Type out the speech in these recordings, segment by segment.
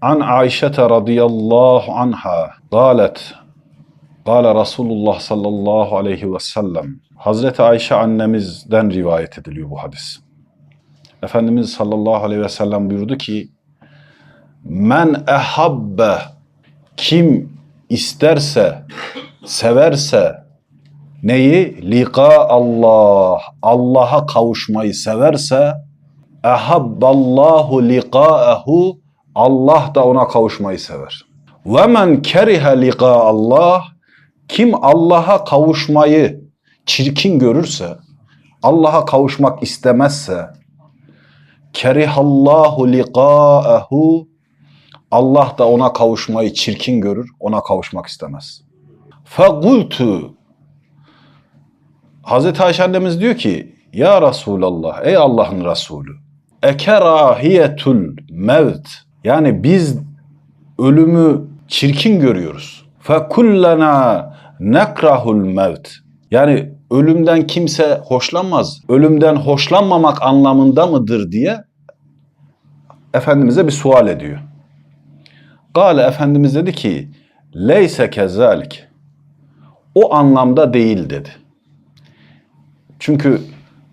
An Ayşe radıyallahu anha galet Gale Resulullah sallallahu aleyhi ve sellem Hazreti Ayşe annemizden rivayet ediliyor bu hadis. Efendimiz sallallahu aleyhi ve sellem buyurdu ki Men ehabbe kim isterse, severse neyi? Liqa Allah. Allah'a kavuşmayı severse ehabballahu liqa'ehu Allah da ona kavuşmayı sever. Ve men kerihe liqa Allah kim Allah'a kavuşmayı çirkin görürse, Allah'a kavuşmak istemezse kerihallahu liqa'ehu Allah da ona kavuşmayı çirkin görür, ona kavuşmak istemez. Fegultu Hazreti Ayşe annemiz diyor ki Ya Resulallah ey Allah'ın Resulü ekerahiyetul mevt yani biz ölümü çirkin görüyoruz. Fekullena nekrahul mevt yani ölümden kimse hoşlanmaz. Ölümden hoşlanmamak anlamında mıdır diye Efendimiz'e bir sual ediyor. Gale Efendimiz dedi ki leyse kezalik o anlamda değil dedi. Çünkü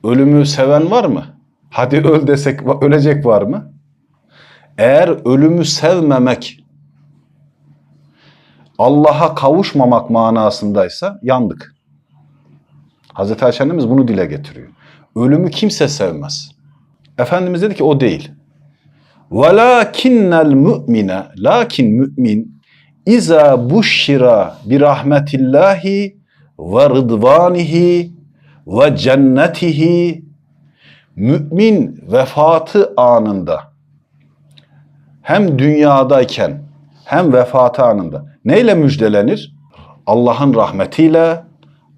ölümü seven var mı? Hadi öl desek ölecek var mı? Eğer ölümü sevmemek Allah'a kavuşmamak manasındaysa yandık. Hazreti Ayşe annemiz bunu dile getiriyor. Ölümü kimse sevmez. Efendimiz dedi ki o değil. وَلَاكِنَّ الْمُؤْمِنَ Lakin mümin İza buşşira bi rahmetillahi ve rıdvanihi ve cennetihi mümin vefatı anında hem dünyadayken hem vefatı anında neyle müjdelenir? Allah'ın rahmetiyle,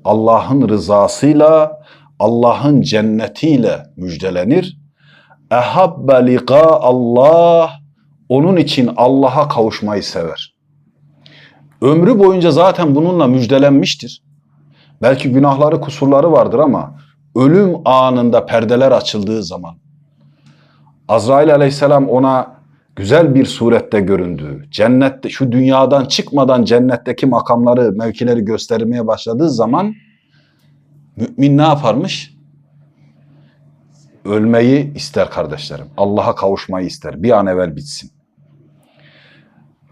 Allah'ın rızasıyla, Allah'ın cennetiyle müjdelenir. Ehabbe liqa Allah onun için Allah'a kavuşmayı sever. Ömrü boyunca zaten bununla müjdelenmiştir. Belki günahları, kusurları vardır ama ölüm anında perdeler açıldığı zaman Azrail aleyhisselam ona güzel bir surette göründü. Cennette şu dünyadan çıkmadan cennetteki makamları, mevkileri göstermeye başladığı zaman mümin ne yaparmış? Ölmeyi ister kardeşlerim. Allah'a kavuşmayı ister. Bir an evvel bitsin.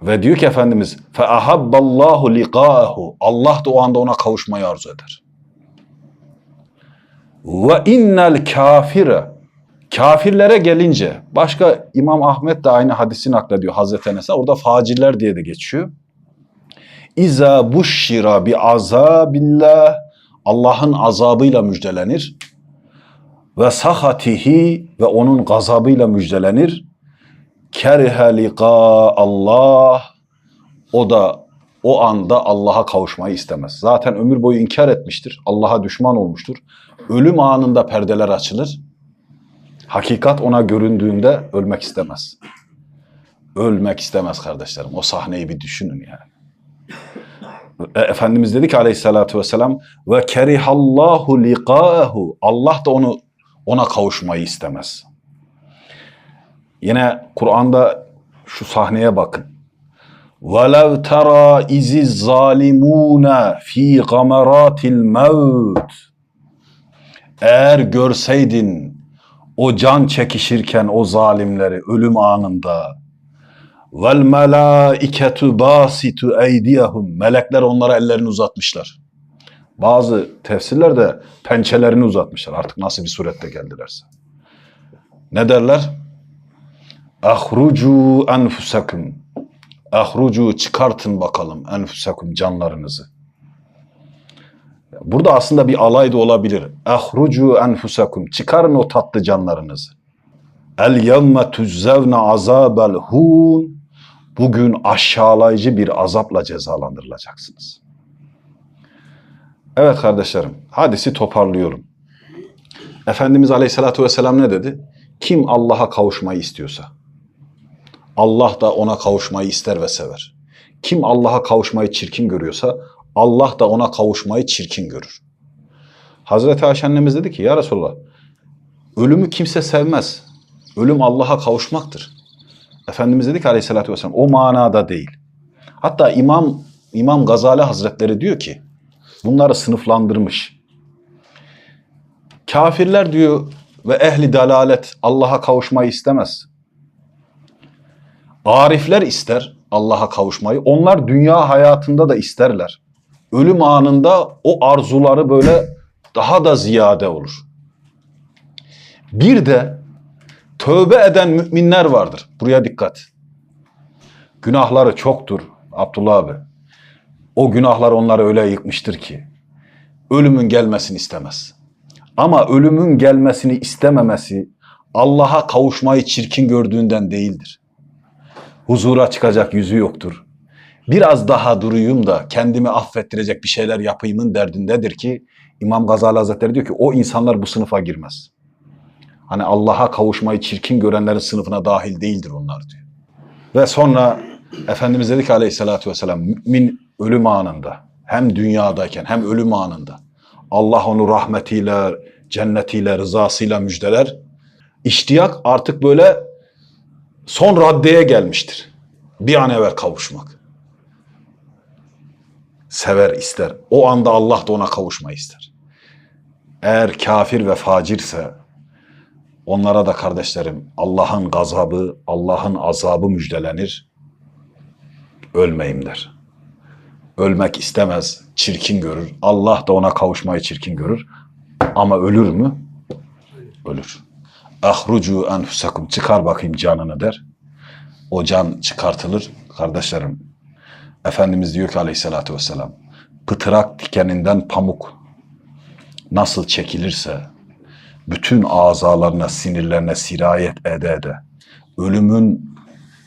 Ve diyor ki Efendimiz فَاَحَبَّ اللّٰهُ لِقَاءَهُ Allah da o anda ona kavuşmayı arzu eder. Ve innel kafire Kafirlere gelince başka İmam Ahmet de aynı hadisi naklediyor Hazreti Enes'e. Orada facirler diye de geçiyor. İza buşşira bi azabillah Allah'ın azabıyla müjdelenir. Ve sahatihi ve onun gazabıyla müjdelenir. Kerihe liqa Allah o da o anda Allah'a kavuşmayı istemez. Zaten ömür boyu inkar etmiştir. Allah'a düşman olmuştur. Ölüm anında perdeler açılır. Hakikat ona göründüğünde ölmek istemez. Ölmek istemez kardeşlerim. O sahneyi bir düşünün yani. E, Efendimiz dedi ki aleyhissalatü vesselam ve kerihallahu liqa'ehu Allah da onu ona kavuşmayı istemez. Yine Kur'an'da şu sahneye bakın. وَلَوْ تَرَى اِذِ الظَّالِمُونَ ف۪ي غَمَرَاتِ الْمَوْتِ Eğer görseydin o can çekişirken o zalimleri ölüm anında vel melaiketu basitu eydiyahum melekler onlara ellerini uzatmışlar. Bazı tefsirlerde pençelerini uzatmışlar. Artık nasıl bir surette geldilerse. Ne derler? Ahrucu enfusakum. Ahrucu çıkartın bakalım enfusakum canlarınızı. Burada aslında bir alay da olabilir. Ahrucu enfusakum. Çıkarın o tatlı canlarınızı. El yevme tuzzevne azabel hun. Bugün aşağılayıcı bir azapla cezalandırılacaksınız. Evet kardeşlerim, hadisi toparlıyorum. Efendimiz Aleyhisselatü Vesselam ne dedi? Kim Allah'a kavuşmayı istiyorsa, Allah da ona kavuşmayı ister ve sever. Kim Allah'a kavuşmayı çirkin görüyorsa, Allah da ona kavuşmayı çirkin görür. Hazreti Ayşe dedi ki, Ya Resulallah, ölümü kimse sevmez. Ölüm Allah'a kavuşmaktır. Efendimiz dedi ki aleyhissalatü vesselam o manada değil. Hatta İmam İmam Gazali Hazretleri diyor ki bunları sınıflandırmış. Kafirler diyor ve ehli dalalet Allah'a kavuşmayı istemez. Arifler ister Allah'a kavuşmayı. Onlar dünya hayatında da isterler. Ölüm anında o arzuları böyle daha da ziyade olur. Bir de tövbe eden müminler vardır. Buraya dikkat. Günahları çoktur Abdullah abi. O günahlar onları öyle yıkmıştır ki ölümün gelmesini istemez. Ama ölümün gelmesini istememesi Allah'a kavuşmayı çirkin gördüğünden değildir. Huzura çıkacak yüzü yoktur. Biraz daha duruyum da kendimi affettirecek bir şeyler yapayımın derdindedir ki İmam Gazali Hazretleri diyor ki o insanlar bu sınıfa girmez. Hani Allah'a kavuşmayı çirkin görenlerin sınıfına dahil değildir onlar diyor. Ve sonra Efendimiz dedi ki aleyhissalatü vesselam mümin ölüm anında hem dünyadayken hem ölüm anında Allah onu rahmetiyle, cennetiyle, rızasıyla müjdeler. İştiyak artık böyle son raddeye gelmiştir. Bir an evvel kavuşmak. Sever ister. O anda Allah da ona kavuşmayı ister. Eğer kafir ve facirse onlara da kardeşlerim Allah'ın gazabı, Allah'ın azabı müjdelenir. Ölmeyim der. Ölmek istemez, çirkin görür. Allah da ona kavuşmayı çirkin görür. Ama ölür mü? Ölür. Ahrucu enfusakum çıkar bakayım canını der. O can çıkartılır. Kardeşlerim, Efendimiz diyor ki aleyhissalatü vesselam, pıtırak dikeninden pamuk nasıl çekilirse, bütün azalarına, sinirlerine sirayet ede ede, ölümün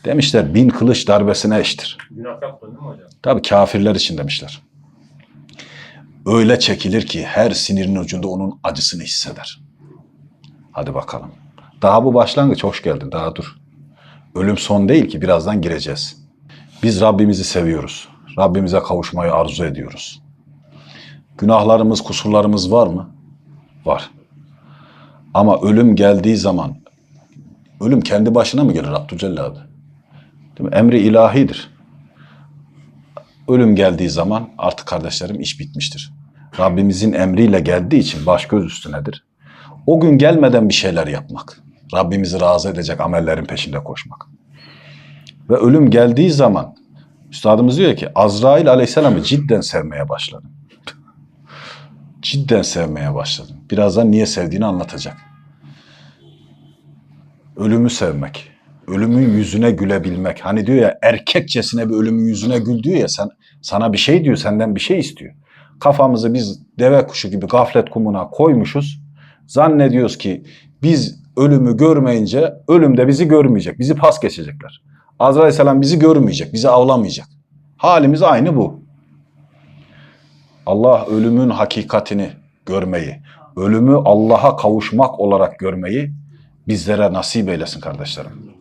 demişler bin kılıç darbesine eşittir. Günah yapmadın değil mi hocam? Tabii kafirler için demişler. Öyle çekilir ki her sinirin ucunda onun acısını hisseder. Hadi bakalım. Daha bu başlangıç hoş geldin. Daha dur. Ölüm son değil ki birazdan gireceğiz. Biz Rabbimizi seviyoruz. Rabbimize kavuşmayı arzu ediyoruz. Günahlarımız, kusurlarımız var mı? Var. Ama ölüm geldiği zaman ölüm kendi başına mı gelir Abdülcelil abi? Değil mi? Emri ilahidir. Ölüm geldiği zaman artık kardeşlerim iş bitmiştir. Rabbimizin emriyle geldiği için baş göz üstünedir. O gün gelmeden bir şeyler yapmak. Rabbimizi razı edecek amellerin peşinde koşmak. Ve ölüm geldiği zaman Üstadımız diyor ki Azrail aleyhisselamı cidden sevmeye başladım. Cidden sevmeye başladım. Birazdan niye sevdiğini anlatacak. Ölümü sevmek. Ölümün yüzüne gülebilmek. Hani diyor ya erkekçesine bir ölümün yüzüne gül diyor ya sen sana bir şey diyor senden bir şey istiyor. Kafamızı biz deve kuşu gibi gaflet kumuna koymuşuz. Zannediyoruz ki biz ölümü görmeyince ölüm de bizi görmeyecek. Bizi pas geçecekler. Azrail Aleyhisselam bizi görmeyecek, bizi avlamayacak. Halimiz aynı bu. Allah ölümün hakikatini görmeyi, ölümü Allah'a kavuşmak olarak görmeyi bizlere nasip eylesin kardeşlerim.